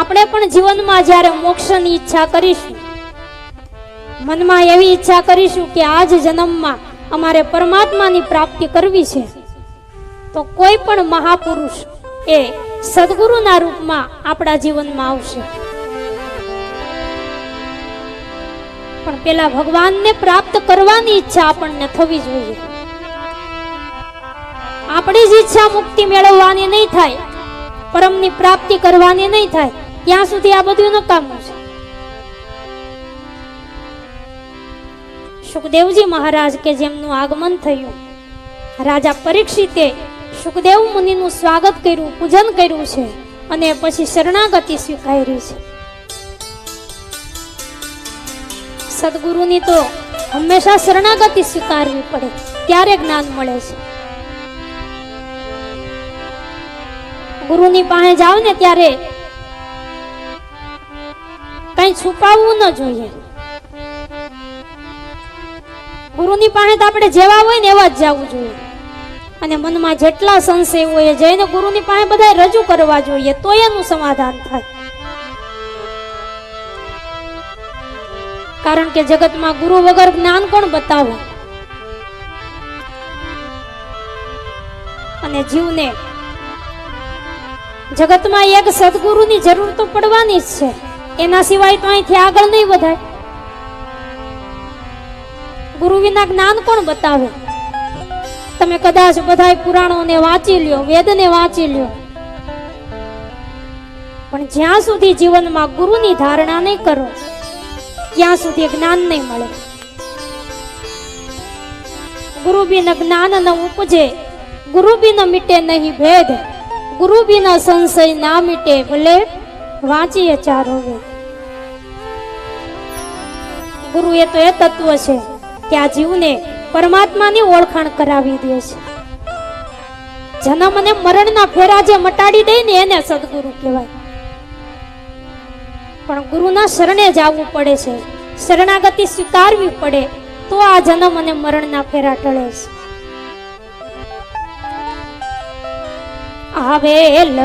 આપણે પણ જીવનમાં જ્યારે મોક્ષની ઈચ્છા કરીશું, મનમાં એવી ઈચ્છા કરીશું કે આ જ જન્મમાં અમારે પરમાત્માની પ્રાપ્તિ કરવી છે, તો કોઈ પણ મહાપુરુષ એ સદગુરુના રૂપમાં આપણા જીવનમાં આવશે. પણ પેલા ભગવાનને પ્રાપ્ત કરવાની ઈચ્છા આપણને થવી જોઈએ. આપણી જ ઈચ્છા મુક્તિ મેળવવાની નહીં થાય, પરમની પ્રાપ્તિ કરવાની નહીં થાય ત્યાં સુધી આ બધું નકામું છે. સુખદેવજી મહારાજ કે જેમનું આગમન થયું, રાજા પરીક્ષિતે સુખદેવ મુનિનું સ્વાગત કર્યું, પૂજન કર્યું છે અને પછી શરણાગતિ સ્વીકારી છે. સદગુરુની તો હંમેશા શરણાગતિ સ્વીકારવી પડે, ત્યારે જ્ઞાન મળે છે. ગુરુની પાસે જાવ ને ત્યારે કઈ છુપાવવું ન જોઈએ. ગુરુની પાસે તો આપણે જેવા હોય ને એવા જ જવું જોઈએ. અને મનમાં જેટલા સંશય હોય જઈને ગુરુની પાસે બધા રજૂ કરવા જોઈએ તો એનું સમાધાન થાય. કારણ કે જગતમાં ગુરુ વગર જ્ઞાન કોણ બતાવે? અને જીવને જગતમાં એક સદગુરુની જરૂર તો પડવાની જ છે. એના સિવાય તો અહીંથી આગળ નહીં વધાય. ગુરુ વિના જ્ઞાન કોણ બતાવે? તમે કદાચ બધાય પુરાણોને વાંચી લ્યો, વેદને વાંચી લ્યો. પણ જ્યાં સુધી જીવનમાં ગુરુની ધારણા નહીં કરો, ત્યાં સુધી જ્ઞાન નહીં મળે. ગુરુ બિન જ્ઞાન ન ઉપજે, ગુરુ બિન મિટે નહીં ભેદ. ગુરુ બિન સંશય ના મીટે, ભલે વાંચીએ ચારો વેદ ગુરુ એ તો એ તત્વ છે કે આ જીવને પરમાત્માની ઓળખાણ કરાવી દે છે. જન્મ અને મરણના ફેરા જે મટાડી દે ને એને સદગુરુ કહેવાય. પણ ગુરુના શરણે જવું પડે છે. શરણાગતિ સ્વીકારવી પડે તો આ જન્મ અને મરણના ફેરા ટળે છે. આવેલ